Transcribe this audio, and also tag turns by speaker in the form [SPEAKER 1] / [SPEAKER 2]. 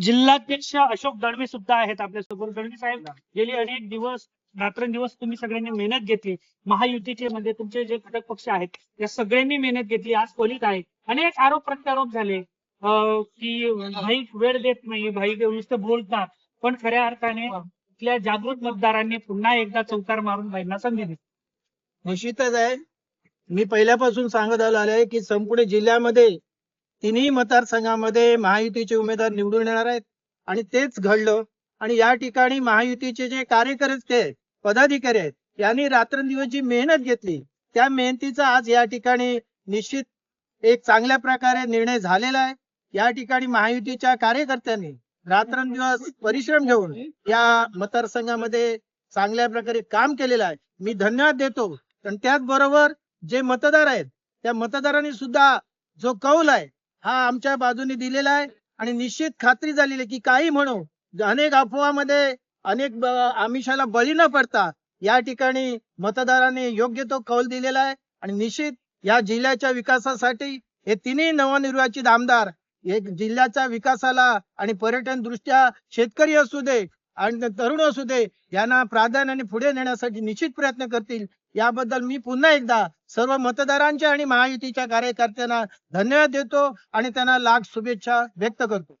[SPEAKER 1] जिल्हाध्यक्ष अशोक दळवे सुद्धा आहेत आपल्यासोबत दळवे साहेब गेली अनेक दिवस रात्रंदिवस तुम्ही सगळ्यांनी मेहनत घेतली. महायुतीचे म्हणजे तुमचे जे घटक पक्ष आहेत या सगळ्यांनी मेहनत घेतली. आज खोलीत आहे? अनेक आरोप प्रत्यारोप झाले. की भाई वेळ देत नाही भाई नुसतं बोलतात. पण खऱ्या अर्थाने आपल्या जागृत मतदारांनी पुन्हा एकदा चौकार मारून भाईंना संधी दिली.
[SPEAKER 2] निश्चितच आहे. मी पहिल्यापासून सांगत आलो आहे की संपूर्ण जिल्ह्यामध्ये तिन्ही मतदारसंघामध्ये महायुतीचे उमेदवार निवडून येणार आहेत. आणि तेच घडलं. आणि या ठिकाणी महायुतीचे जे कार्यकर्ते आहेत पदाधिकारी आहेत यांनी रात्रंदिवस जी मेहनत घेतली त्या मेहनतीचा आज या ठिकाणी निश्चित एक चांगल्या प्रकारे निर्णय झालेला आहे. या ठिकाणी महायुतीच्या कार्यकर्त्यांनी रात्रंदिवस परिश्रम घेऊन या मतदारसंघामध्ये चांगल्या प्रकारे काम केलेलं आहे. मी धन्यवाद देतो. पण त्याचबरोबर जे मतदार आहेत त्या मतदारांनी सुद्धा जो कौल आहे हा आमच्या बाजूने दिलेला आहे. आणि निश्चित खात्री झालेली आहे की काही म्हणू अनेक अफवामध्ये अनेक आमिषाला बळी न पडता या ठिकाणी मतदारांनी योग्य तो कौल दिलेला आहे. आणि निश्चित या जिल्ह्याच्या विकासासाठी हे तिन्ही नवनिर्वाचित आमदार एक जिल्ह्याच्या विकासाला आणि पर्यटन दृष्ट्या शेतकरी असू दे आणि तरुण असू दे यांना प्राधान्याने पुढे नेण्यासाठी निश्चित प्रयत्न करतील. याबद्दल मी पुन्हा एकदा सर्व मतदारांच्या आणि महायुतीच्या कार्यकर्त्यांना धन्यवाद देतो आणि त्यांना लाख शुभेच्छा व्यक्त करतो.